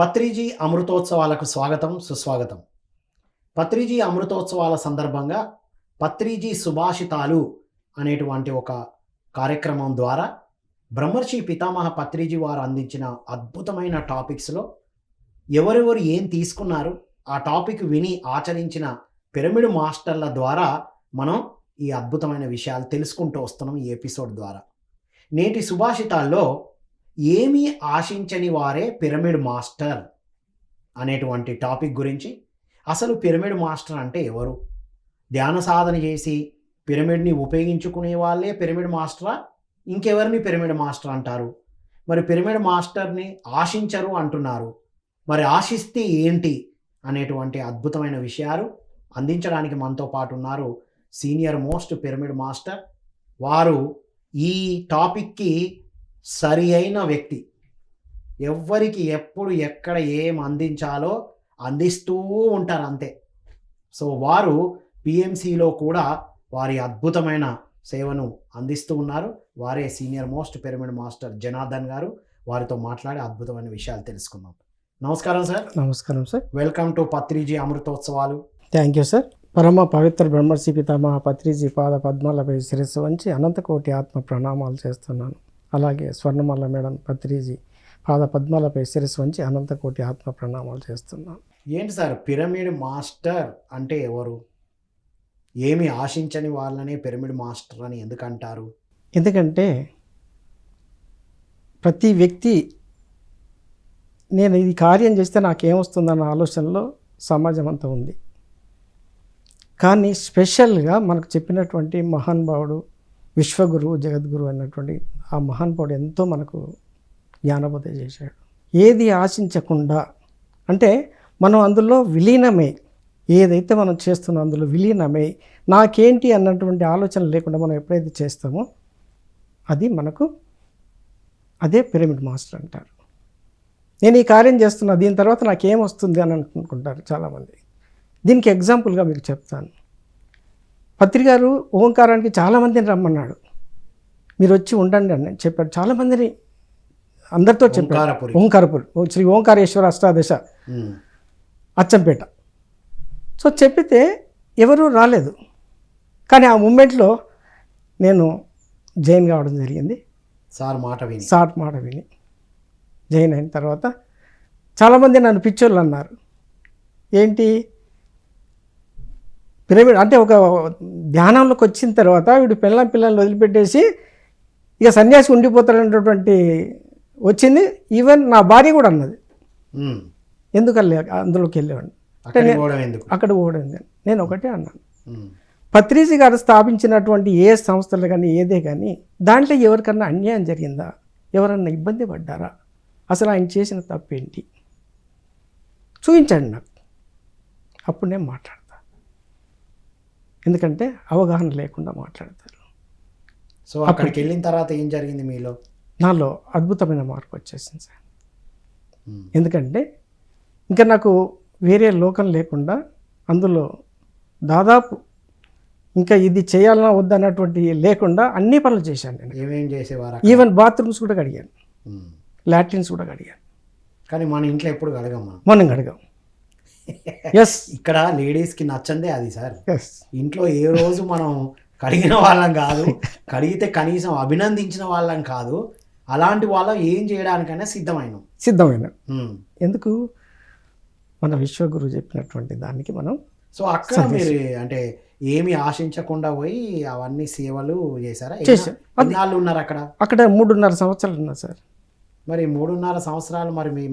పత్రిజీ అమృతోత్సవాలకు స్వాగతం సుస్వాగతం. పత్రిజీ అమృతోత్సవాల సందర్భంగా పత్రిజీ సుభాషితాలు అనేటువంటి ఒక కార్యక్రమం ద్వారా బ్రహ్మర్షి పితామహ పత్రిజీ వారు అందించిన అద్భుతమైన టాపిక్స్లో ఎవరెవరు ఏం తీసుకున్నారు ఆ టాపిక్ విని ఆచరించిన పిరమిడ్ మాస్టర్ల ద్వారా మనం ఈ అద్భుతమైన విషయాలు తెలుసుకుంటూ వస్తున్నాం ఈ ఎపిసోడ్ ద్వారా. నేటి సుభాషితాల్లో ఏమీ ఆశించని వారే పిరమిడ్ మాస్టర్ అనేటువంటి టాపిక్ గురించి. అసలు పిరమిడ్ మాస్టర్ అంటే ఎవరు? ధ్యాన సాధన చేసి పిరమిడ్ని ఉపయోగించుకునే వాళ్ళే పిరమిడ్ మాస్టరా? ఇంకెవరిని పిరమిడ్ మాస్టర్ అంటారు? మరి పిరమిడ్ మాస్టర్ని ఆశించరు అంటున్నారు. మరి ఆశిస్తే ఏంటి అనేటువంటి అద్భుతమైన విషయాలు అందించడానికి మనతో పాటు ఉన్నారు సీనియర్ మోస్ట్ పిరమిడ్ మాస్టర్. వారు ఈ టాపిక్కి సరి అయిన వ్యక్తి. ఎవ్వరికి ఎప్పుడు ఎక్కడ ఏం అందించాలో అందిస్తూ ఉంటారు అంతే. సో వారు పిఎంసిలో కూడా వారి అద్భుతమైన సేవను అందిస్తూ ఉన్నారు. వారే senior most pyramid master Janardhan garu వారితో మాట్లాడి అద్భుతమైన విషయాలు తెలుసుకుందాం. నమస్కారం సార్. నమస్కారం sir. Welcome to Patriji అమృతోత్సవాలు. Thank you sir. పరమ పవిత్ర బ్రహ్మర్షి పితామహ పత్రిజీ పాద పద్మాలపై శిరస్సు వంచి అనంతకోటి ఆత్మ ప్రణామాలు చేస్తున్నాను. అలాగే స్వర్ణమల్ల మేడం పత్రిజీ పాద పద్మాలపై శిరస్సు వంచి అనంతకోటి ఆత్మ ప్రణామాలు చేస్తున్నాను ఏంటి సార్ పిరమిడ్ మాస్టర్ అంటే ఎవరు? ఏమి ఆశించని వాళ్ళనే పిరమిడ్ మాస్టర్ అని ఎందుకు అంటారు ఎందుకంటే ప్రతి వ్యక్తి నేను ఇది కార్యం చేస్తే నాకేమొస్తుందన్న ఆలోచనలో సమాజం అంతా ఉంది. కానీ స్పెషల్గా మనకు చెప్పినటువంటి మహానుభావుడు విశ్వగురువు జగద్గురు అన్నటువంటి ఆ మహానుభావుడు ఎంతో మనకు జ్ఞానబోధ చేశాడు. ఏది ఆశించకుండా అంటే మనం అందులో విలీనమై ఏదైతే మనం చేస్తున్నాం అందులో విలీనమై నాకేంటి అన్నటువంటి ఆలోచన లేకుండా మనం ఎప్పుడైతే చేస్తామో అది మనకు అదే పిరమిడ్ మాస్టర్ అంటారు. నేను ఈ కార్యం చేస్తున్నా దీని తర్వాత నాకేం వస్తుంది అని అనుకుంటారు చాలామంది. దీనికి ఎగ్జాంపుల్గా మీకు చెప్తాను. పత్రికారు ఓంకారానికి చాలామందిని రమ్మన్నాడు. మీరు వచ్చి ఉండండి అని చెప్పాడు. చాలామందిని అందరితో చెప్పాడు. ఓంకారపురి. శ్రీ ఓంకారేశ్వర అష్టాదశ. అచ్చంపేట. సో చెప్పితే ఎవరూ రాలేదు. కానీ ఆ మూమెంట్లో నేను జైన్ కావడం జరిగింది. సార్ మాట విని. షార్ట్ మాట విని జైన్ అయిన తర్వాత చాలామంది నన్ను పిచ్చోళ్ళు అన్నారు. ఏంటి? పిరమిడ్ అంటే ఒక ధ్యానంలోకి వచ్చిన తర్వాత వీడు పిల్లల పిల్లల్ని వదిలిపెట్టేసి ఇక సన్యాసి ఉండిపోతాడనేటటువంటి వచ్చింది. ఈవెన్ నా భార్య కూడా అన్నది. ఎందుకు అందులోకి వెళ్ళేవాడిని ఎందుకు? అక్కడ పోవడం నేను. ఒకటే అన్నాను. పత్రిజీ గారు స్థాపించినటువంటి ఏ సంస్థలు కానీ ఏదే కానీ దాంట్లో ఎవరికన్నా అన్యాయం జరిగిందా? ఎవరన్నా ఇబ్బంది పడ్డారా? అసలు ఆయన చేసిన తప్పేంటి? చూపించండి నాకు. అప్పుడు నేను మాట్లాడతా ఎందుకంటే అవగాహన లేకుండా మాట్లాడతారు. సో అక్కడికి వెళ్ళిన తర్వాత ఏం జరిగింది మీలో? నాలో అద్భుతమైన మార్పు వచ్చేసింది సార్. ఎందుకంటే ఇంకా నాకు వేరే లోకం లేకుండా అందులో దాదాపు ఇంకా ఇది చేయాలన్నా వద్దన్నటువంటి లేకుండా అన్ని పనులు చేశాను నేను. ఏమేం చేసేవారు? ఈవెన్ బాత్రూమ్స్ కూడా కడిగాను. లాట్రిన్స్ కూడా కడిగాను. కానీ మన ఇంట్లో ఎప్పుడు కడగం మనం? మనం కడిగాం. ఎస్ ఇక్కడ లేడీస్కి నచ్చందే అది సార్. ఇంట్లో ఏ రోజు మనం కడిగిన వాళ్ళం కాదు కడిగితే కనీసం అభినందించిన వాళ్ళం కాదు అలాంటి వాళ్ళం ఏం చేయడానికైనా సిద్ధమైనాం. సిద్ధమైన. ఎందుకు? మన విశ్వగురు చెప్పినటువంటి దానికి మనం సో అక్కడ మీరు అంటే ఏమి ఆశించకుండా పోయి అవన్నీ సేవలు చేశారా? చేశాం. అది- ఎన్నాళ్ళు ఉన్నారు అక్కడ? అక్కడ మూడున్నర సంవత్సరాలు ఉన్నా సార్. మరి మూడున్నర సంవత్సరాలు మరి మీ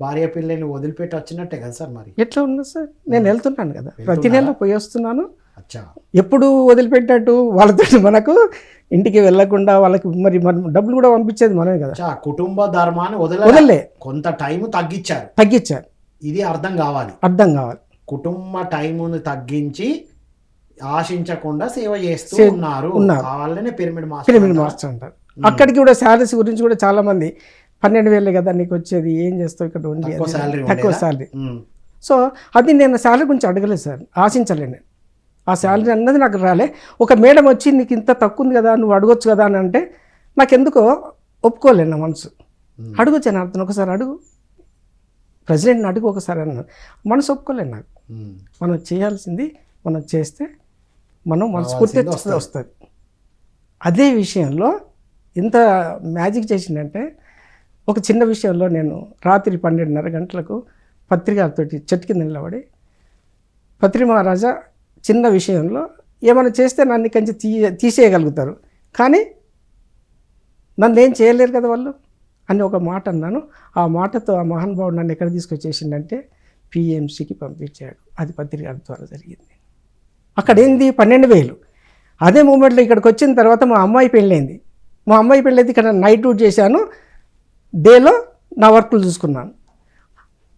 భార్య పిల్లల్ని వదిలిపెట్టి వచ్చినట్టే కదా సార్ మరి? ఎట్లా ఉన్నా సార్? నేను వెళ్తున్నాను కదా. ప్రతి నెల పోయి వస్తున్నాను. అచ్చా. ఎప్పుడు వదిలిపెట్టినట్టు వాళ్ళతో మనకు ఇంటికి వెళ్ళకుండా వాళ్ళకి మరి మనం డబ్బులు కూడా పంపించేది మనమే కదా. కుటుంబ ధర్మాన్ని వదల వదలలే. కొంత టైం తగ్గించారు. తగ్గించారు. ఇది అర్థం కావాలి. అర్థం కావాలి. కుటుంబ టైమును తగ్గించి ఆశించకుండా సేవ చేస్తూ ఉన్నారు. ఉన్నారు. కావాలనే పిరమిడ్ మాస్టర్ పిరమిడ్? మాస్టర్ అంటారు. అక్కడికి కూడా శాలరీస్ గురించి కూడా చాలా మంది పన్నెండు వేలే కదా నీకు వచ్చేది ఏం చేస్తావు ఇక్కడ ఉండి తక్కువ? శాలరీ. సో అది నేను శాలరీ గురించి అడగలేదు సార్ ఆశించలే నేను. ఆ శాలరీ అన్నది నాకు రాలే. ఒక మేడం వచ్చి నీకు ఇంత తక్కువ ఉంది కదా నువ్వు అడగొచ్చు కదా అని అంటే నాకు ఎందుకో ఒప్పుకోలేను నా మనసు. ఉమ్. అడుగు జనార్దన్ ఒకసారి అడుగు. ప్రెసిడెంట్ని అడుగు ఒకసారి అన్నారు మనసు ఒప్పుకోలేదు నాకు. మనం చేయాల్సింది మనం చేస్తే మనం మనస్ఫూర్తిగా రావాల్సింది వస్తుంది. అదే విషయంలో ఇంత మ్యాజిక్ చేసిందంటే ఒక చిన్న విషయంలో నేను రాత్రి పన్నెండున్నర గంటలకు పత్రికలతోటి చెట్టు కింద నిలబడి పత్రి మహారాజా చిన్న విషయంలో ఏమైనా చేస్తే నన్ను కంచి తీ తీసేయగలుగుతారు. కానీ నన్ను ఏం చేయలేరు కదా వాళ్ళు అని ఒక మాట అన్నాను. ఆ మాటతో ఆ మహానుభావుడు నన్ను ఎక్కడ తీసుకొచ్చేసిందంటే పిఎంసికి పంపించాడు. అది పత్రిక ద్వారా జరిగింది. అక్కడ ఏంది? పన్నెండు వేలు. అదే మూమెంట్లో ఇక్కడికి వచ్చిన తర్వాత మా అమ్మాయి పెళ్ళైంది. మా అమ్మాయి పెళ్ళైతే ఇక్కడ నైట్ డ్యూట్ చేశాను. డేలో నా వర్కులు చూసుకున్నాను.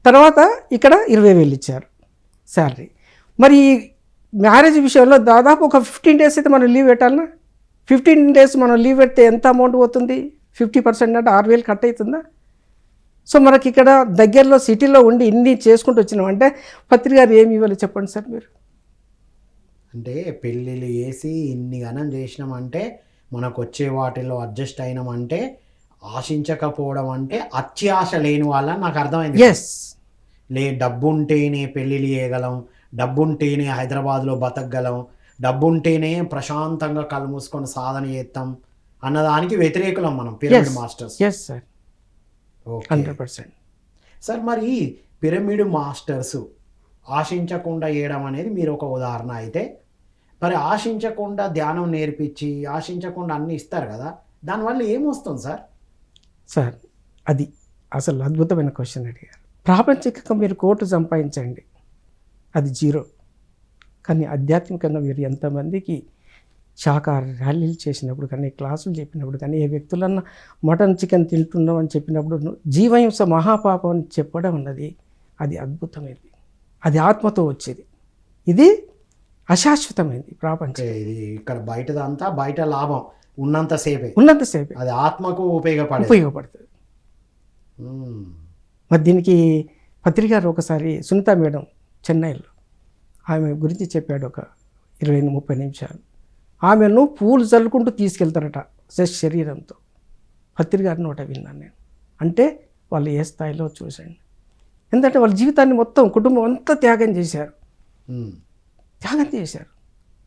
తర్వాత ఇక్కడ ఇరవై వేలు ఇచ్చారు శాలరీ. మరి ఈ మ్యారేజ్ విషయంలో దాదాపు ఒక ఫిఫ్టీన్ డేస్ అయితే మనం లీవ్ పెట్టాలన్నా ఫిఫ్టీన్ డేస్ మనం లీవ్ పెడితే ఎంత అమౌంట్ పోతుంది? ఫిఫ్టీ పర్సెంట్ అంటే ఆరు వేలు కట్ అవుతుందా? సో మనకి ఇక్కడ దగ్గరలో సిటీలో ఉండి ఇన్ని చేసుకుంటూ వచ్చినామంటే పత్రిక గారు ఏమి ఇవ్వాలి చెప్పండి సార్ మీరు? అంటే పెళ్ళిళ్ళు వేసి ఇన్ని గణం చేసినామంటే మనకు వచ్చే వాటిలో అడ్జస్ట్ అయినామంటే ఆశించకపోవడం అంటే అత్యాశ లేని వాళ్ళ నాకు అర్థమైంది. ఎస్ లే డబ్బు ఉంటేనే పెళ్ళిళ్ళు చేయగలం డబ్బు ఉంటేనే హైదరాబాద్లో బతకగలం డబ్బు ఉంటేనే ప్రశాంతంగా కళ్ళు మూసుకొని సాధన చేస్తాం అన్నదానికి వ్యతిరేకులం మనం pyramid. Masters. Yes sir okay. Hundred percent. Sir మరి పిరమిడ్ మాస్టర్స్ ఆశించకుండా చేయడం అనేది మీరు ఒక ఉదాహరణ అయితే మరి ఆశించకుండా ధ్యానం నేర్పించి ఆశించకుండా అన్ని ఇస్తారు కదా దానివల్ల ఏమొస్తుంది సార్? సార్ అది అసలు అద్భుతమైన క్వశ్చన్ అడిగారు. ప్రాపంచికంగా మీరు కోర్టు సంపాదించండి. అది జీరో. కానీ ఆధ్యాత్మికంగా మీరు ఎంతమందికి శాకాహార ర్యాలీలు చేసినప్పుడు కానీ క్లాసులు చెప్పినప్పుడు కానీ ఏ వ్యక్తులన్నా మటన్ చికెన్ తింటున్నాం అని చెప్పినప్పుడు జీవహింస మహాపాపం అని చెప్పడం ఉన్నది అది అద్భుతమైనది అది ఆత్మతో వచ్చేది. ఇది అశాశ్వతమైంది ప్రాపంచం ఇది ఇక్కడ బయటదంతా బయట లాభం. ఉన్నంతసేపే ఉన్నంతసేపే అది ఆత్మకు ఉపయోగపడేది. ఉపయోగపడుతుంది. మరి దీనికి పత్రికారు ఒకసారి సునీత మేడం చెన్నైలో ఆమె గురించి చెప్పాడు ఒక ఇరవై ముప్పై నిమిషాలు. ఆమెను పూలు చల్లుకుంటూ తీసుకెళ్తారట జస్ట్ శరీరంతో. పత్రికారి నోట విన్నాను నేను. అంటే వాళ్ళు ఏ స్థాయిలో చూసండి. ఎందుకంటే వాళ్ళ జీవితాన్ని మొత్తం కుటుంబం అంతా త్యాగం చేశారు. త్యాగం చేశారు.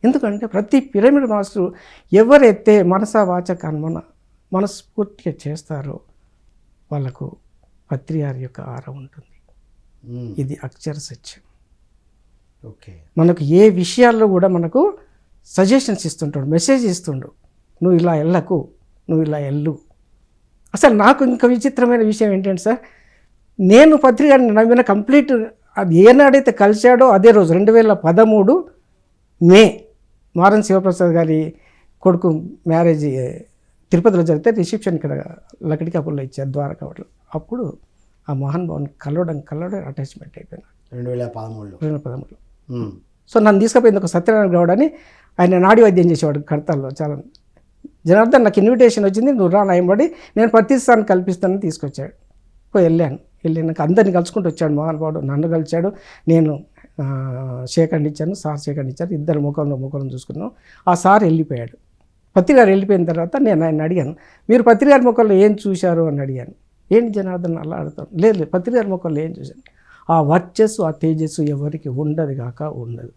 ఎందుకంటే ప్రతి పిరమిడ్ మాస్టర్ ఎవరైతే మనస వాచ కర్మన మనస్ఫూర్తిగా చేస్తారో వాళ్ళకు పత్రియారి యొక్క ఆర ఉంటుంది. ఇది అక్షర సత్యం. ఓకే. మనకు ఏ విషయాల్లో కూడా మనకు సజెషన్స్ ఇస్తుంటాడు మెసేజ్ ఇస్తుండు. నువ్వు ఇలా వెళ్ళకు నువ్వు ఇలా వెళ్ళు అసలు నాకు ఇంకా విచిత్రమైన విషయం ఏంటంటే సార్ నేను పత్రికని నమ్మిన కంప్లీట్ అది ఏనాడైతే కలిశాడో అదే రోజు రెండు వేల పదమూడు మే మారన్ శివప్రసాద్ గారి కొడుకు మ్యారేజ్ తిరుపతిలో జరిగితే రిసెప్షన్ ఇక్కడ లకడికాపుల్లో ఇచ్చారు ద్వారకాపులో అప్పుడు ఆ మోహన్ భవన్ కలవడం కలవడం అటాచ్మెంట్ అయిపోయింది. రెండు వేల పదమూడులో. రెండు వేల పదమూడులో. సో నన్ను తీసుకుపోయింది ఒక సత్యనారాయణ గౌడ్ అని ఆయన నాడి వైద్యం చేసేవాడు కడతాల్లో చాలా. జనార్దన్ నాకు ఇన్విటేషన్ వచ్చింది నువ్వు రా నాయబడి నేను ప్రతిష్టాన్ని కల్పిస్తానని తీసుకొచ్చాడు. పోయి వెళ్ళాను. వెళ్ళినాక అందరిని కలుసుకుంటూ వచ్చాడు మహానుభావుడు నన్ను కలిశాడు నేను శేఖర్ని ఇచ్చాను సార్ శేఖర్ని ఇచ్చాను ఇద్దరు ముఖంలో ముఖం చూసుకున్నాం. ఆ సార్ వెళ్ళిపోయాడు. పత్రికారు వెళ్ళిపోయిన తర్వాత నేను ఆయన అడిగాను మీరు పత్రికారి ముఖంలో ఏం చూశారు? అని అడిగాను. ఏంటి జనార్దన్ అలా అడుగుతాను లేదు లేదు పత్రికారి ముఖంలో ఏం చూశాను. ఆ వర్చస్సు ఆ తేజస్సు ఎవరికి ఉండదు కాక ఉండదు.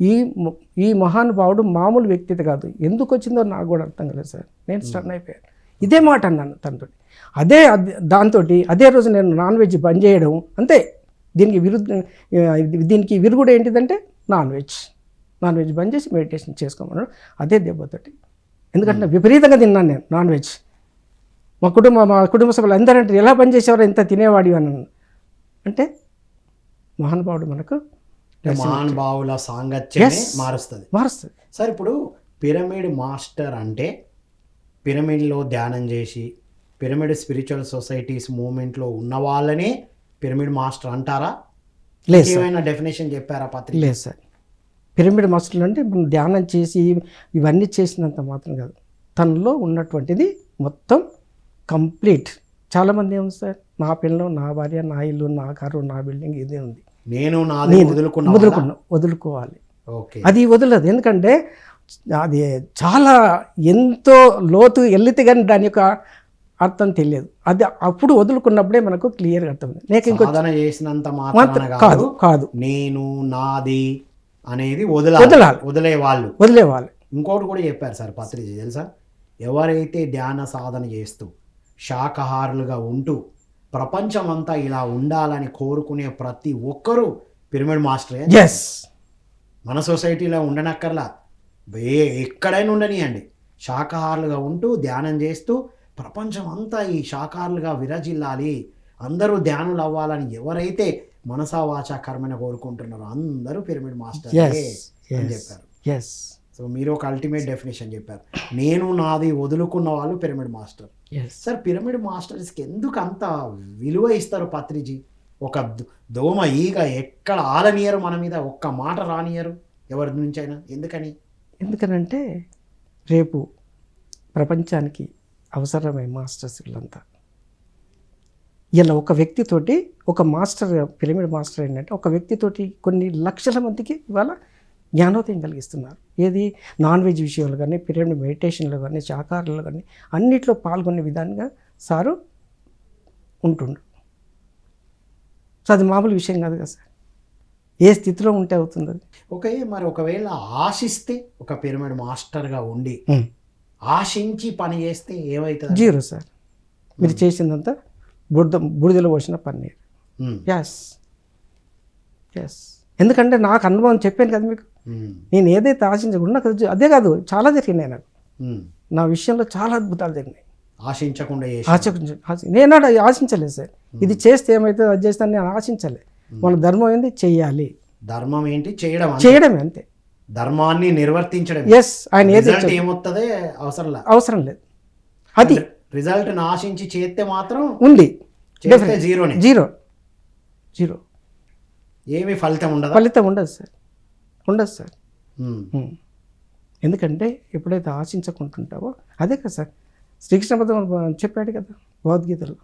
ఈ ఈ మహానుభావుడు మామూలు వ్యక్తిత కాదు. ఎందుకు వచ్చిందో నాకు కూడా అర్థం కాలేదు సార్. నేను స్టన్ అయిపోయాను. ఇదే మాట అన్నాను తనతో అదే దాంతో అదే రోజు నేను నాన్ వెజ్ బంద్ చేయడం అంతే. దీనికి విరుద్ధ దీనికి విరుగుడు ఏంటిదంటే నాన్ వెజ్. నాన్ వెజ్ బంద్ చేసి మెడిటేషన్ చేసుకోమన్నాడు. అదే దెబ్బతోటి. ఎందుకంటే విపరీతంగా తిన్నాను నేను నాన్ వెజ్. మా కుటుంబ మా కుటుంబ సభ్యులు అందరూ అంటే ఎలా పని చేసేవారు ఎంత తినేవాడి అని. అంటే మహానుభావుడు మనకు మహానుభావుల సాంగత్యమే Yes. మారుస్తుంది. మారుస్తుంది. సార్ ఇప్పుడు పిరమిడ్ మాస్టర్ అంటే పిరమిడ్లో ధ్యానం చేసి పిరమిడ్ స్పిరిచువల్ సొసైటీస్ మూమెంట్లో ఉన్న వాళ్ళనే పిరమిడ్ మాస్టర్ అంటారా? లేదు ఏమైనా డెఫినేషన్ చెప్పారా పత్రిక? లేదు సార్. పిరమిడ్ మాస్టర్లు అంటే మనం ధ్యానం చేసి ఇవన్నీ చేసినంత మాత్రం కాదు. తనలో ఉన్నటువంటిది మొత్తం కంప్లీట్. చాలామంది ఏముంది సార్? నా పిల్లలు నా భార్య నా ఇల్లు నా కారు నా బిల్డింగ్ ఇదే ఉంది. నేను నాది నేను వదులుకున్నా వదులుకున్నా వదులుకోవాలి. ఓకే. అది వదలదు. ఎందుకంటే అది చాలా ఎంతో లోతు వెళ్ళితే కానీ దాని యొక్క అర్థం తెలియదు. అది అప్పుడు వదులుకున్నప్పుడే మనకు క్లియర్గా అర్థమైంది. నీకు ఇంకో చేసినంత మాత్రం కాదు కాదు నేను నాది అనేది వదలాలి వదలాలి. వదిలే వాళ్ళు వదిలేవాలి. ఇంకోటి కూడా చెప్పారు సార్ పత్రిజీ తెలుసా? ఎవరైతే ధ్యాన సాధన చేస్తూ శాకాహారులుగా ఉంటూ ప్రపంచం అంతా ఇలా ఉండాలని కోరుకునే ప్రతి ఒక్కరూ పిరమిడ్ మాస్టరే. ఎస్ మన సొసైటీలో ఉండనక్కర్లా. ఏ ఎక్కడైనా ఉండనియండి. శాకాహారులుగా ఉంటూ ధ్యానం చేస్తూ ప్రపంచం అంతా ఈ శాకాహారులుగా విరజిల్లాలి. అందరూ ధ్యానులు అవ్వాలని ఎవరైతే మనసా వాచా కర్మన కోరుకుంటున్నారో అందరూ పిరమిడ్ మాస్టర్ అని చెప్పారు. ఎస్ సో మీరు ఒక అల్టిమేట్ డెఫినేషన్ చెప్పారు. నేను నాది వదులుకున్న వాళ్ళు pyramid master. Yes sir pyramid మాస్టర్స్కి ఎందుకు అంత విలువ ఇస్తారు పత్రిజీ? ఒక ద- దోమ ఈగ ఎక్కడ ఆలనియరు మన మీద? ఒక్క మాట రానియరు ఎవరి నుంచి అయినా ఎందుకని? ఎందుకనంటే రేపు ప్రపంచానికి అవసరమే మాస్టర్స్ వీళ్ళంతా. ఇలా ఒక వ్యక్తితోటి ఒక మాస్టర్ పిరమిడ్ మాస్టర్ ఏంటంటే ఒక వ్యక్తితోటి కొన్ని లక్షల మందికి ఇవాళ జ్ఞానోదయం కలిగిస్తున్నారు. ఏది? నాన్ వెజ్ విషయంలో కానీ పిరమిడ్ మెడిటేషన్లో కానీ శాకాహారంలో కానీ అన్నిట్లో పాల్గొనే విధానంగా సారు ఉంటుండు. సో అది మామూలు విషయం కాదు కదా సార్. ఏ స్థితిలో ఉంటే అవుతుంది ఓకే మరి ఒకవేళ ఆశిస్తే ఒక పిరమిడ్ మాస్టర్గా ఉండి ఆశించి పని చేస్తే ఏమవుతుంది జీరో సార్. మీరు చేసిందంతా బురద బుడిదలో పోసిన పన్నీర్. ఎస్ ఎస్ ఎందుకంటే నాకు అనుభవం చెప్పాను కదా మీకు. ఉమ్, నేను ఏదైతే ఆశించకుండా అది- కాదు చాలా జరిగినాయి నాకు. నా విషయంలో చాలా అద్భుతాలు జరిగినాయి. ఆశించకుండా నేను ఆశించలేదు సార్. ఇది చేస్తే ఏమైతే అది చేస్తాను నేను ఆశించలే. మన ధర్మం ఏంది? చెయ్యాలి. ధర్మం ఏంటి? చేయడం. చేయడమే అంతే. ధర్మాన్ని నిర్వర్తించడం. ఎస్ ఆయన ఏది రిజల్ట్ ఏమొస్తుందే అవసరంలా అవసరం లేదు. అది. రిజల్ట్ ఆశించి చేస్తే మాత్రం ఉంది. జీరోనే. జీరో జీరో ఏమి ఫలితం ఉండదా? ఫలితం ఉండదు సార్. ఉండదు సార్. ఎందుకంటే ఎప్పుడైతే ఆశించకుంటుంటావో అదే కదా సార్. శ్రీకృష్ణ పదం చెప్పాడు కదా భగవద్గీతలో.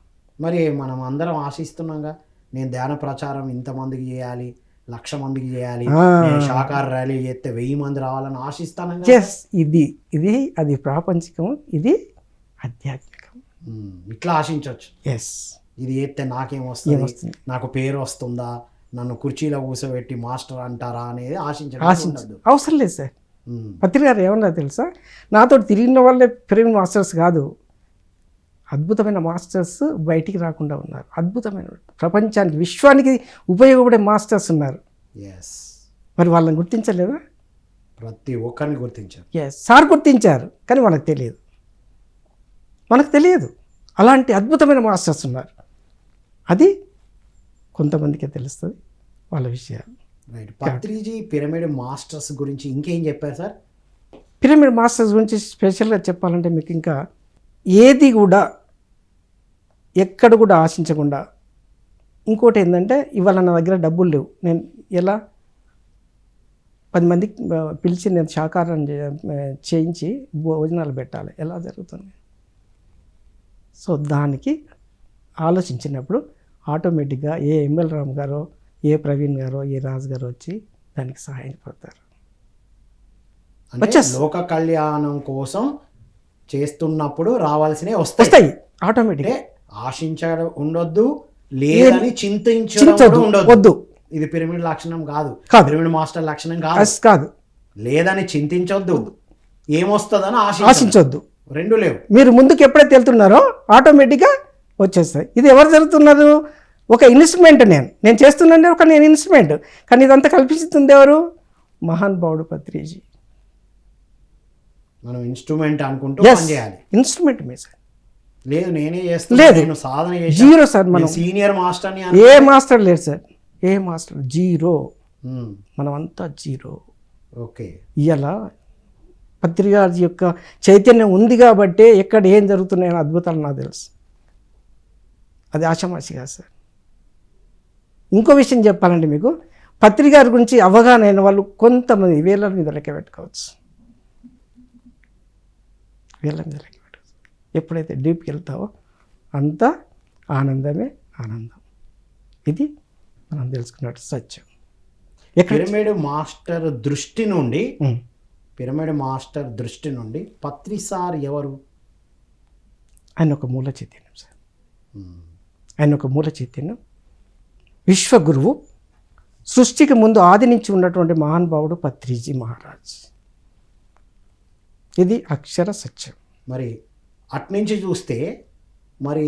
మరి మనం అందరం ఆశిస్తున్నాంగా నేను ధ్యాన ప్రచారం ఇంతమందికి చేయాలి లక్ష మందికి చేయాలి శాకాహార ర్యాలీ చేస్తే వెయ్యి మంది రావాలని ఆశిస్తాను ఎస్ ఇది ఇది అది ప్రాపంచికం ఇది ఆధ్యాత్మికం. ఇట్లా ఆశించవచ్చు. ఎస్ ఇది చేస్తే నాకేం వస్తుంది? నాకు పేరు వస్తుందా? నన్ను కుర్చీలో కూర్చోబెట్టి మాస్టర్ అంటారా అనేది ఆశించడం ఆశించదు అవసరం లేదు సార్. పత్రిక గారు ఏమన్నా తెలుసా? నాతో తిరిగిన వాళ్ళే ప్రేమ మాస్టర్స్ కాదు. అద్భుతమైన మాస్టర్స్ బయటికి రాకుండా ఉన్నారు. అద్భుతమైన ప్రపంచానికి విశ్వానికి ఉపయోగపడే మాస్టర్స్ ఉన్నారు. ఎస్ మరి వాళ్ళని గుర్తించలేదా? ప్రతి ఒక్కరిని గుర్తించారు. ఎస్ సార్ గుర్తించారు కానీ మనకు తెలియదు. మనకు తెలియదు. అలాంటి అద్భుతమైన మాస్టర్స్ ఉన్నారు. అది కొంతమందికే తెలుస్తుంది వాళ్ళ విషయాలు. రైట్ పత్రిజీ పిరమిడ్ మాస్టర్స్ గురించి ఇంకేం చెప్పారు సార్? పిరమిడ్ మాస్టర్స్ గురించి స్పెషల్గా చెప్పాలంటే మీకు ఇంకా ఏది కూడా ఎక్కడ కూడా ఆశించకుండా. ఇంకోటి ఏంటంటే ఇవాళ నా దగ్గర డబ్బులు లేవు. నేను ఎలా? పది మందికి ఆ, పిలిచి నేను ఆ, చేయించి భోజనాలు పెట్టాలి. ఎలా జరుగుతుంది? సో దానికి ఆలోచించినప్పుడు ఆటోమేటిక్గా ఏ ఎంఎల్ రామ్ గారో ఏ ప్రవీణ్ గారో ఏ రాజు గారో వచ్చి దానికి సహాయం పడతారు. అంటే వచ్చేస్- లోక కళ్యాణం కోసం చేస్తున్నప్పుడు రావాల్సినవి వస్తాయి. ఆటోమేటిక్గా. ఆశించడం ఉండొద్దు లేదని చింతించడం ఉండొద్దు. ఇది పిరమిడ్ లక్షణం కాదు. పిరమిడ్ మాస్టర్ లక్షణం కాదు. కాదు. లేదని చింతించొద్దు. ఏమొస్తుందని ఆశ ఆశించొద్దు. రెండు లేవు. మీరు ముందుకు ఎప్పుడైతే వెళ్తున్నారో ఆటోమేటిక్గా వచ్చేస్తాయి. ఇది ఎవరు జరుగుతున్నారు? ఒక ఇన్స్ట్రుమెంట్ నేను. నేను చేస్తున్నాను ఒక నేను ఇన్స్ట్రుమెంట్. కానీ ఇదంతా కల్పిస్తుంది ఎవరు? మహాన్ భావుడు పత్రిజీ. మనం ఇన్స్ట్రుమెంట్ అనుకుంటూ చేయాలి ఇన్స్ట్రుమెంట్ మీ సార్ లేదు నేనే చేస్తాను లేదు. సాధన జీరో సార్ మనం సీనియర్ మాస్టర్ ఏ మాస్టర్ లేరు సార్. ఏ మాస్టర్? జీరో. మనం అంతా జీరో. ఓకే. ఇవాళ పత్రికాజీ యొక్క చైతన్యం ఉంది కాబట్టే ఎక్కడ ఏం జరుగుతున్నాయో అద్భుతాలు నాకు తెలుసు. అది ఆషామాషి కాదు సార్. ఇంకో విషయం చెప్పాలంటే మీకు. పత్రికారి గురించి అవగాహన అయిన వాళ్ళు కొంతమంది వేల మీద లెక్క పెట్టుకోవచ్చు. వేల మీద లెక్క. ఎప్పుడైతే డీప్కి వెళ్తావో అంతా ఆనందమే ఆనందం. ఇది మనం తెలుసుకున్నట్టు సత్యం. పిరమిడ్ మాస్టర్ దృష్టి నుండి. పిరమిడ్ మాస్టర్ దృష్టి నుండి పత్రిసార్ ఎవరు? ఆయన ఒక మూల చైతన్యం సార్. ఆయన ఒక మూల చైతన్యం. విశ్వగురువు సృష్టికి ముందు ఆది నుంచి ఉన్నటువంటి మహానుభావుడు పత్రిజీ మహారాజ్. ఇది అక్షర సత్యం. మరి అట్నుంచి చూస్తే మరి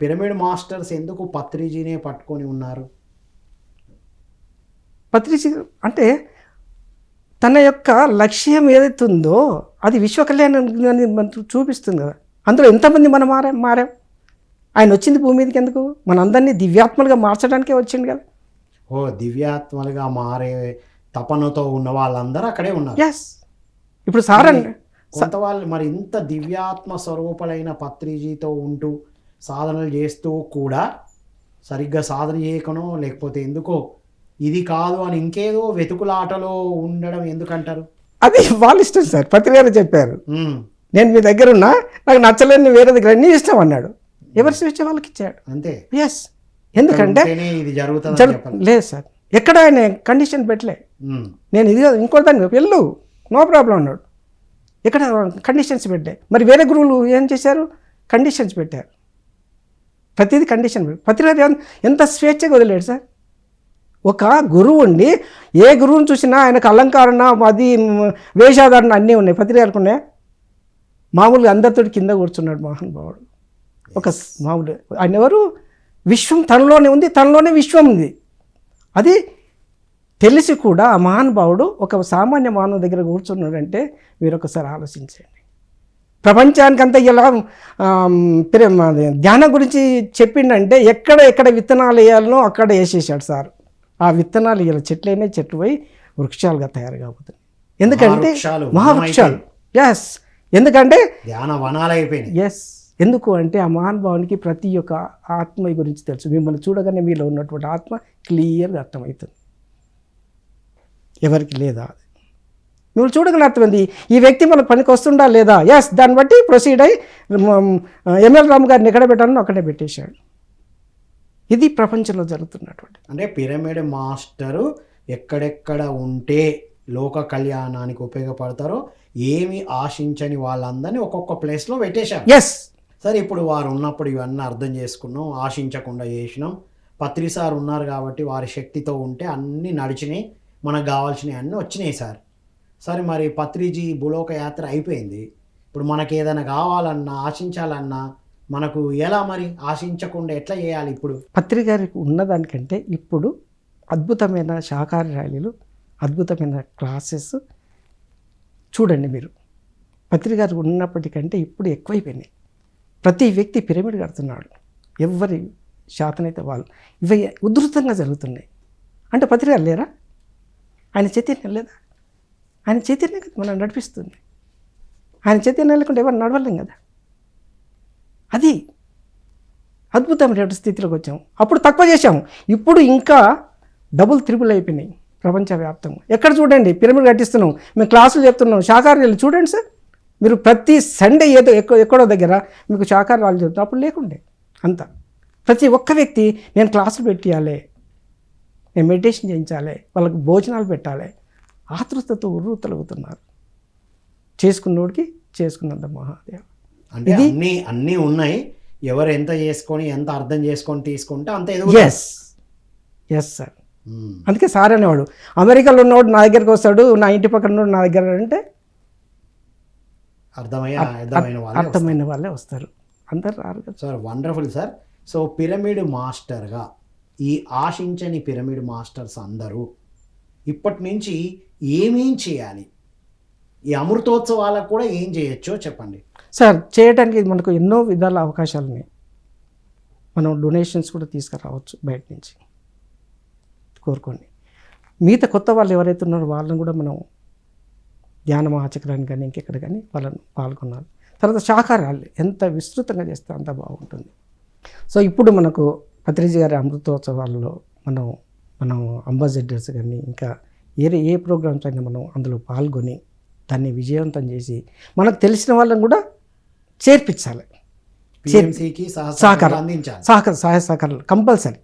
పిరమిడ్ మాస్టర్స్ ఎందుకు పత్రిజీనే పట్టుకొని ఉన్నారు? పత్రిజీ అంటే తన యొక్క లక్ష్యం ఏదైతే ఉందో అది విశ్వ కళ్యాణం అని మనకు చూపిస్తుంది కదా. అందులో ఎంతమంది మనం మారాం మారాం? ఆయన వచ్చింది భూమి మీదకి ఎందుకు? మనందరినీ దివ్యాత్మలుగా మార్చడానికే వచ్చింది కదా. ఓ దివ్యాత్మలుగా మారే తపనతో ఉన్న వాళ్ళందరూ అక్కడే ఉన్నారు. ఎస్ ఇప్పుడు సార్ అండి కొంత వాళ్ళు మరి ఇంత దివ్యాత్మ స్వరూపులైన పత్రిజీతో ఉంటూ సాధనలు చేస్తూ కూడా సరిగ్గా సాధన చేయకనో లేకపోతే ఎందుకో ఇది కాదు అని ఇంకేదో వెతుకులాటలో ఉండడం ఎందుకంటారు? అది వాళ్ళ ఇష్టం సార్. పత్రి గారు చెప్పారు. నేను మీ దగ్గర ఉన్నా నాకు నచ్చలేని వేరే దగ్గర అన్నీ ఇష్టం అన్నాడు. ఎవరి స్వేచ్ఛ వాళ్ళకి ఇచ్చాడు? అంతే. ఎస్ ఎందుకంటే ఇది జరుగుతుంది లేదు సార్. ఎక్కడ ఆయన కండిషన్ పెట్టలే. నేను ఇది కాదు, ఇంకో దాన్ని వెళ్ళు. నో ప్రాబ్లం అన్నాడు. ఇక్కడ కండిషన్స్ పెట్టే మరి వేరే గురువులు ఏం చేశారు? కండిషన్స్ పెట్టారు. ప్రతిదీ కండిషన్ పెట్టారు. ప్రతిరోజు ఎంత- స్వేచ్ఛగా వదిలేడు సార్? ఒక గురువు ఉండి ఏ గురువుని చూసినా ఆయనకు అలంకారణ అది వేషాధారణ అన్నీ ఉన్నాయి. పత్రికలకు ఉన్నాయి మామూలుగా అందరితో కింద కూర్చున్నాడు మహానుభావుడు. ఒక మామూలు ఆయన ఎవరు? విశ్వం తనలోనే ఉంది తనలోనే విశ్వం ఉంది. అది తెలిసి కూడా ఆ మహానుభావుడు ఒక సామాన్య మానవ దగ్గర కూర్చున్నాడంటే మీరు ఒకసారి ఆలోచించండి. ప్రపంచానికంతా ఇలా ధ్యానం గురించి చెప్పిండంటే ఎక్కడ ఎక్కడ విత్తనాలు వేయాలనో అక్కడ వేసేసాడు సార్. ఆ విత్తనాలు ఇలా చెట్లైనా చెట్లు పోయి వృక్షాలుగా తయారు కాబోతుంది ఎందుకంటే మహావృక్షాలు, మహావృక్షాలు. ఎస్ ఎందుకంటే ధ్యాన వనాలు అయిపోయినాయి. ఎస్ ఎందుకు అంటే ఆ మహానుభావునికి ప్రతి ఒక్క ఆత్మ గురించి తెలుసు. మిమ్మల్ని చూడగానే మీలో ఉన్నటువంటి ఆత్మ క్లియర్గా అర్థమవుతుంది. ఎవరికి లేదా? అది మిమ్మల్ని చూడగానే అర్థమైంది. ఈ వ్యక్తి మనకు పనికి వస్తుండా లేదా? ఎస్ దాన్ని బట్టి ప్రొసీడ్ అయ్యి ఎంఎల్ రామ్ గారిని ఎక్కడ పెట్టాలని అక్కడే పెట్టేశాడు. ఇది ప్రపంచంలో జరుగుతున్నటువంటి. అంటే పిరమిడ్ మాస్టరు ఎక్కడెక్కడ ఉంటే లోక కళ్యాణానికి ఉపయోగపడతారో ఏమి ఆశించని వాళ్ళందరినీ ఒక్కొక్క ప్లేస్లో పెట్టేశారు. ఎస్ సరే ఇప్పుడు వారు ఉన్నప్పుడు ఇవన్నీ అర్థం చేసుకున్నాం ఆశించకుండా చేసినాం. పత్రి సార్ ఉన్నారు కాబట్టి వారి శక్తితో ఉంటే అన్నీ నడిచినాయి. మనకు కావాల్సినవి అన్నీ వచ్చినాయి సార్. సరే మరి పత్రిజీ భూలోక యాత్ర అయిపోయింది. ఇప్పుడు మనకి ఏదైనా కావాలన్నా ఆశించాలన్నా మనకు ఎలా మరి ఆశించకుండా ఎట్లా చేయాలి ఇప్పుడు? పత్రికారికి ఉన్నదానికంటే ఇప్పుడు అద్భుతమైన శాకాహార ర్యాలీలు అద్భుతమైన క్లాసెస్ చూడండి మీరు. పత్రికారికి ఉన్నప్పటికంటే ఇప్పుడు ఎక్కువైపోయినాయి. ప్రతి వ్యక్తి పిరమిడ్ కడుతున్నాడు. ఎవరి శాతనైతే వాళ్ళు ఇవి ఉధృతంగా జరుగుతున్నాయి. అంటే పత్రికలు లేరా? ఆయన చైతన్యం లేదా? ఆయన చైతన్యం కదా మనం నడిపిస్తుంది. ఆయన చైతన్యం లేకుండా ఎవరు నడవలేం కదా? అది అద్భుతమైన స్థితిలోకి వచ్చాము. అప్పుడు తక్కువ చేశాము. ఇప్పుడు ఇంకా డబుల్ త్రిబుల్ అయిపోయినాయి ప్రపంచవ్యాప్తంగా. ఎక్కడ చూడండి పిరమిడ్ కట్టిస్తున్నాం మేము క్లాసులు చెప్తున్నాం శాకాహారాలు చూడండి సార్. మీరు ప్రతి సండే ఏదో ఎక్కడో ఎక్కడో దగ్గర మీకు శాకాహారాలు చెప్తాం అప్పుడు లేకుండే అంత. ప్రతి ఒక్క వ్యక్తి నేను క్లాసులు పెట్టియాలి నేను మెడిటేషన్ చేయించాలి వాళ్ళకి భోజనాలు పెట్టాలి. ఆతృతతో ఉర్రు తలుగుతున్నారు చేసుకున్నోడికి చేసుకున్నంత మహాదేవ. అంటే అన్నీ అన్నీ ఉన్నాయి. ఎవరు ఎంత చేసుకొని ఎంత అర్థం చేసుకొని తీసుకుంటే అంత ఎస్ ఎస్ సార్ అందుకే సార్ అనేవాడు అమెరికాలో ఉన్నవాడు నా దగ్గరికి వస్తాడు నా ఇంటి పక్కన ఉన్నవాడు నా దగ్గర అంటే అర్థమయ్యే అర్థమైన వాళ్ళు అర్థమైన వాళ్ళే వస్తారు. అందరు రారు sir wonderful sir. So pyramid మాస్టర్గా ఈ ఆశించని పిరమిడ్ మాస్టర్స్ అందరూ ఇప్పటి నుంచి ఏమేం చేయాలి? ఈ అమృతోత్సవాలకు కూడా ఏం చేయొచ్చో చెప్పండి. సార్ చేయడానికి మనకు ఎన్నో విధాల అవకాశాలు ఉన్నాయి. మనం డొనేషన్స్ కూడా తీసుకురావచ్చు బయట నుంచి. కోరుకోండి. మిగతా కొత్త వాళ్ళు ఎవరైతే ఉన్నారో వాళ్ళని కూడా మనం ధ్యాన మహాచక్రాన్ని కానీ ఇంకెక్కడ కానీ వాళ్ళని పాల్గొన్నారు తర్వాత శాఖారాలు ఎంత విస్తృతంగా చేస్తే అంత బాగుంటుంది. సో ఇప్పుడు మనకు పత్రిజీ గారి అమృతోత్సవాల్లో మనం మనం అంబాసిడర్స్ కానీ ఇంకా ఏ ఏ ప్రోగ్రామ్స్ అయినా మనం అందులో పాల్గొని దాన్ని విజయవంతం చేసి మనకు తెలిసిన వాళ్ళని కూడా చేర్పించాలి. సహకారం. అందించాలి. సహకార సహాయ సహకారాలు కంపల్సరీ.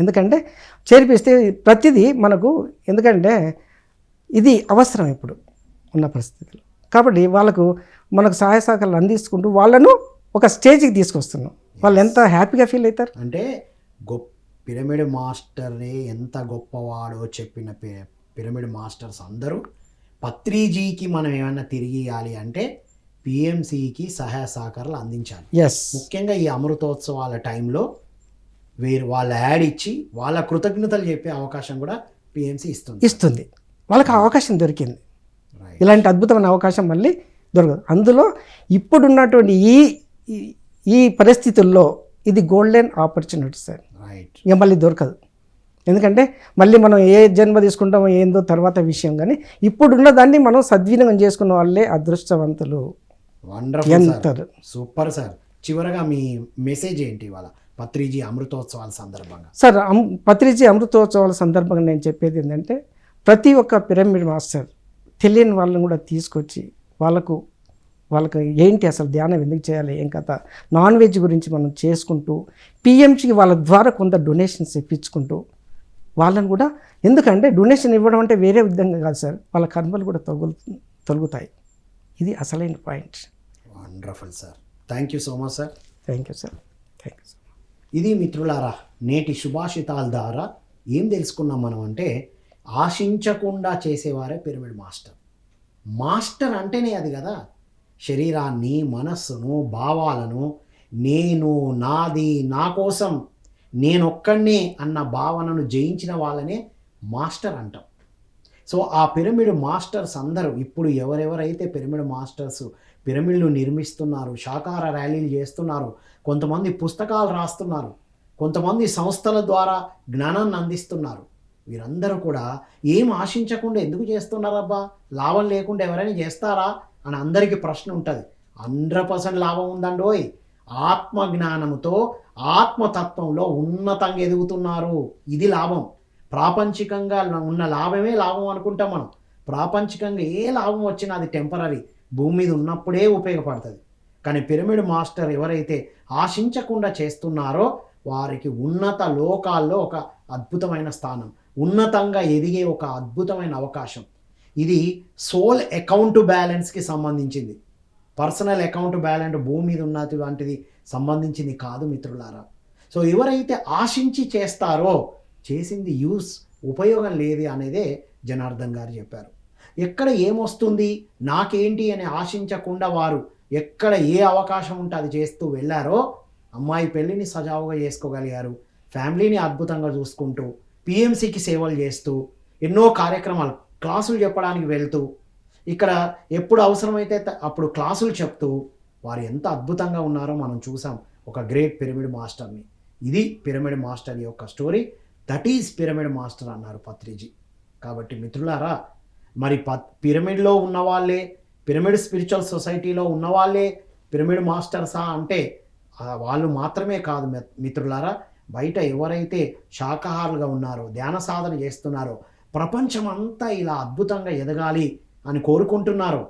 ఎందుకంటే చేర్పిస్తే ప్రతిదీ మనకు ఎందుకంటే ఇది అవసరం ఇప్పుడు ఉన్న పరిస్థితులు. కాబట్టి వాళ్ళకు మనకు సహాయ సహకారాలు అందించుకుంటూ వాళ్ళను ఒక స్టేజ్కి తీసుకొస్తున్నాం. వాళ్ళు ఎంత హ్యాపీగా ఫీల్ అవుతారు? అంటే గొప్ప పిరమిడ్ మాస్టరే ఎంత గొప్పవాడో చెప్పిన పిరమిడ్ మాస్టర్స్ అందరూ పత్రిజీకి మనం ఏమైనా తిరిగి ఇవ్వాలి అంటే పిఎంసికి సహాయ సహకారాలు అందించాలి. ఎస్ ముఖ్యంగా ఈ అమృతోత్సవాల టైంలో వీరు వాళ్ళ యాడ్ ఇచ్చి వాళ్ళ కృతజ్ఞతలు చెప్పే అవకాశం కూడా పిఎంసి ఇస్తుంది. ఇస్తుంది. వాళ్ళకి అవకాశం దొరికింది. ఇలాంటి అద్భుతమైన అవకాశం మళ్ళీ దొరకదు. అందులో ఇప్పుడున్నటువంటి ఈ ఈ- ఈ పరిస్థితుల్లో ఇది గోల్డెన్ ఆపర్చునిటీ సార్ రైట్ ఇక మళ్ళీ దొరకదు. ఎందుకంటే మళ్ళీ మనం ఏ జన్మ తీసుకుంటామో ఏందో తర్వాత విషయం కానీ ఇప్పుడున్న దాన్ని మనం సద్వినియోగం చేసుకున్న వాళ్ళే అదృష్టవంతులు. వండర్ఫుల్ సూపర్ సార్ చివరగా మీ మెసేజ్ ఏంటి ఇవాళ? పత్రిజీ అమృతోత్సవాల సందర్భంగా. సార్ పత్రిజీ అమృతోత్సవాల సందర్భంగా నేను చెప్పేది ఏంటంటే ప్రతి ఒక్క పిరమిడ్ మాస్టర్ తెలియని వాళ్ళని కూడా తీసుకొచ్చి వాళ్ళకు వాళ్ళకి ఏంటి అసలు ధ్యానం ఎందుకు చేయాలి ఏం కథ? నాన్ వెజ్ గురించి మనం చేసుకుంటూ పిఎంసికి వాళ్ళ ద్వారా కొంత డొనేషన్స్ ఇప్పించుకుంటూ వాళ్ళని కూడా ఎందుకంటే డొనేషన్ ఇవ్వడం అంటే వేరే విధంగా కాదు సార్ వాళ్ళ కర్మలు కూడా తొలగు తొలుగుతాయి. ఇది అసలైన point. Wonderful sir thank you so much sir thank you sir thank you sir ఇది మిత్రులారా నేటి సుభాషితాల ద్వారా ఏం తెలుసుకున్నాం మనం అంటే ఆశించకుండా చేసేవారే పిరమిడ్ మాస్టర్. మాస్టర్ అంటేనే అది కదా శరీరాన్ని మనస్సును భావాలను నేను నాది నా కోసం నేనొక్కడినే అన్న భావనను జయించిన వాళ్ళనే మాస్టర్ అంటాం. సో ఆ పిరమిడ్ మాస్టర్స్ అందరూ ఇప్పుడు ఎవరెవరైతే పిరమిడ్ మాస్టర్స్ పిరమిడ్లు నిర్మిస్తున్నారు శాకార ర్యాలీలు చేస్తున్నారు కొంతమంది పుస్తకాలు రాస్తున్నారు కొంతమంది సంస్థల ద్వారా జ్ఞానాన్ని అందిస్తున్నారు వీరందరూ కూడా ఏం ఆశించకుండా ఎందుకు చేస్తున్నారబ్బా? లాభం లేకుండా ఎవరైనా చేస్తారా? అని అందరికీ ప్రశ్న ఉంటుంది. హండ్రెడ్ పర్సెంట్ లాభం ఉందండోయ్ ఆత్మ జ్ఞానముతో ఆత్మతత్వంలో ఉన్నతంగా ఎదుగుతున్నారు. ఇది లాభం. ప్రాపంచికంగా ఉన్న లాభమే లాభం అనుకుంటాం మనం. ప్రాపంచికంగా ఏ లాభం వచ్చినా అది టెంపరీ భూమి మీద ఉన్నప్పుడే ఉపయోగపడుతుంది. కానీ పిరమిడ్ మాస్టర్ ఎవరైతే ఆశించకుండా చేస్తున్నారో వారికి ఉన్నత లోకాల్లో ఒక అద్భుతమైన స్థానం. ఉన్నతంగా ఎదిగే ఒక అద్భుతమైన అవకాశం. ఇది సోల్ అకౌంట్ బ్యాలెన్స్కి సంబంధించింది. పర్సనల్ అకౌంట్ బ్యాలెన్స్ భూమి మీద ఉన్నటువంటిది సంబంధించింది కాదు మిత్రులారా. సో ఎవరైతే ఆశించి చేస్తారో చేసింది యూస్ ఉపయోగం లేదు అనేదే జనార్దన్ గారు చెప్పారు. ఎక్కడ ఏమొస్తుంది నాకేంటి అని ఆశించకుండా వారు ఎక్కడ ఏ అవకాశం ఉంటే అది చేస్తూ వెళ్ళారో అమ్మాయి పెళ్ళిని సజావుగా చేసుకోగలిగారు ఫ్యామిలీని అద్భుతంగా చూసుకుంటూ పిఎంసికి సేవలు చేస్తూ ఎన్నో కార్యక్రమాలు క్లాసులు చెప్పడానికి వెళ్తూ ఇక్కడ ఎప్పుడు అవసరమైతే అప్పుడు క్లాసులు చెప్తూ వారు ఎంత అద్భుతంగా ఉన్నారో మనం చూసాం. ఒక గ్రేట్ పిరమిడ్ మాస్టర్ని. ఇది పిరమిడ్ మాస్టర్ యొక్క story. That is pyramid master అన్నారు పత్రిజీ. కాబట్టి మిత్రులారా మరి ప పిరమిడ్లో ఉన్న వాళ్ళే పిరమిడ్ స్పిరిచువల్ సొసైటీలో ఉన్న వాళ్ళే పిరమిడ్ మాస్టర్సా అంటే వాళ్ళు మాత్రమే కాదు మిత్రులారా బయట ఎవరైతే శాకాహారులుగా ఉన్నారో ధ్యాన సాధన చేస్తున్నారో ప్రపంచం అంతా ఇలా అద్భుతంగా ఎదగాలి అని కోరుకుంటున్నారు.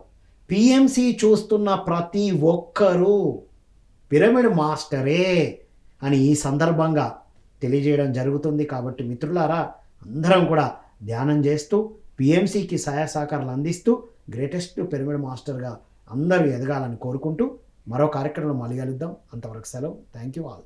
పిఎంసి చూస్తున్న ప్రతి ఒక్కరూ పిరమిడ్ మాస్టరే అని ఈ సందర్భంగా తెలియజేయడం జరుగుతుంది. కాబట్టి మిత్రులారా అందరం కూడా ధ్యానం చేస్తూ పిఎంసికి సహాయ సహకారాలు అందిస్తూ గ్రేటెస్ట్ పిరమిడ్ మాస్టర్గా అందరూ ఎదగాలని కోరుకుంటూ మరో కార్యక్రమంలో మళ్ళీ కలుద్దాం. అంతవరకు సెలవు. Thank you all.